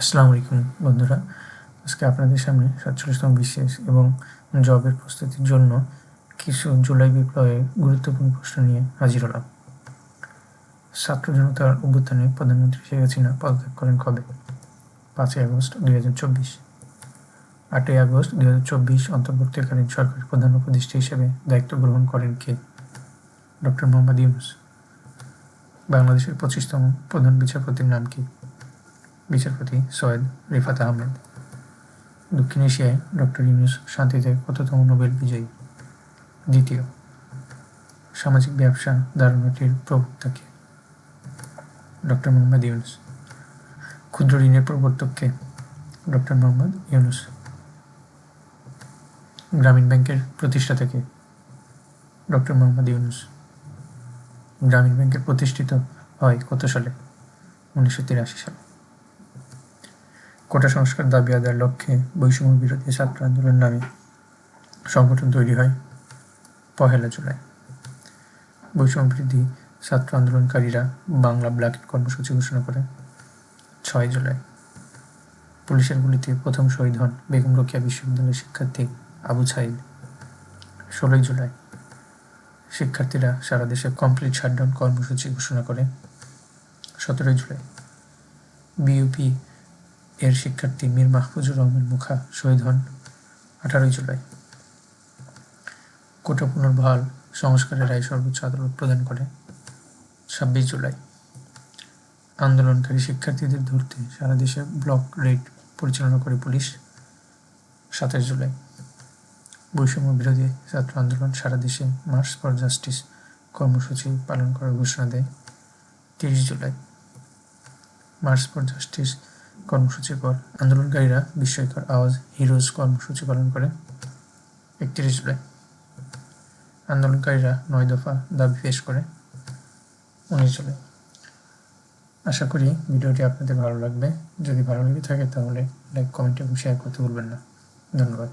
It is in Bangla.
আসসালামু আলাইকুম, বন্ধুরা। আজকে আপনাদের সামনে সাতচল্লিশতম বিশেষ এবং জবের প্রস্তুতির জন্য কিছু জুলাই বিপ্লবের গুরুত্বপূর্ণ প্রশ্ন নিয়ে হাজির হলাম। ছাত্র জনতার অভ্যুত্থানে প্রধানমন্ত্রী শেখ হাসিনা পদত্যাগ করেন কবে? পাঁচই আগস্ট দুই হাজার চব্বিশ। আটই আগস্ট দুই হাজার চব্বিশ অন্তর্বর্তীকালীন সরকারের প্রধান উপদেষ্টা হিসেবে দায়িত্ব গ্রহণ করেন কে? ডক্টর মোহাম্মদ ইউনুস। বাংলাদেশের পঁচিশতম প্রধান বিচারপতির নাম কি? বিচারপতি সৈয়দ রিফাত আহমেদ। দক্ষিণ এশিয়ায় ডক্টর ইউনুস শান্তিতে কততম নোবেল বিজয়ী? দ্বিতীয়, সামাজিক ব্যবসা ধারণাটির প্রবক্তাকে ডক্টর মোহাম্মদ ইউনুস। ক্ষুদ্র ঋণের প্রবর্তককে ডক্টর মোহাম্মদ ইউনুস। গ্রামীণ ব্যাংকের প্রতিষ্ঠাতাকে ডক্টর মোহাম্মদ ইউনুস। গ্রামীণ ব্যাংকের প্রতিষ্ঠিত হয় কত সালে? উনিশশো তিরাশি সালে। কোটা সংস্কার দাবি আদায়ের লক্ষ্যে বৈষম্য বিরোধী ছাত্র আন্দোলন নামে সংগঠন তৈরি হয় পহেলা জুলাই। বৈষম্য বিরোধী ছাত্র আন্দোলনকারীরা বাংলা ব্ল্যাক কর্মসূচি ঘোষণা করে ছয় জুলাই। পুলিশের গুলিতে প্রথম শহীদ হন বেগম রোকেয়া বিশ্ববিদ্যালয়ের শিক্ষার্থী আবু ছাইদ। ষোলোই জুলাই। শিক্ষার্থীরা সারা দেশে কমপ্লিট শাটডাউন কর্মসূচি ঘোষণা করে সতেরোই জুলাই। বিউপি এর শিক্ষার্থী মীর মাহফুজুর রহমান মুখা শহীদ হন আঠারোই জুলাই। কোটা পুনর্বহাল সংস্কারের রায় সর্বোচ্চ আদালত প্রদান করে ছাব্বিশ জুলাই। আন্দোলনকারী শিক্ষার্থীদের ধরতে সারা দেশে ব্লক রেড পরিচালনা করে পুলিশ সাতাশ জুলাই। বৈষম্য বিরোধী ছাত্র আন্দোলন সারা দেশে মার্চ ফর জাস্টিস কর্মসূচি পালন করার ঘোষণা দেয় তিরিশ জুলাই। মার্চ ফর জাস্টিস কর্মসূচির পর আন্দোলনকারীরা বিস্ময়কর আওয়াজ, হিরোজ কর্মসূচি পালন করে একত্রিশ জুলাই আন্দোলনকারীরা নয় দফা দাবি পেশ করে। উনিশ জুলাই আশা করি ভিডিওটি আপনাদের ভালো লাগবে। যদি ভালো লেগে থাকে তাহলে লাইক, কমেন্ট এবং শেয়ার করতে ভুলবেন না। ধন্যবাদ।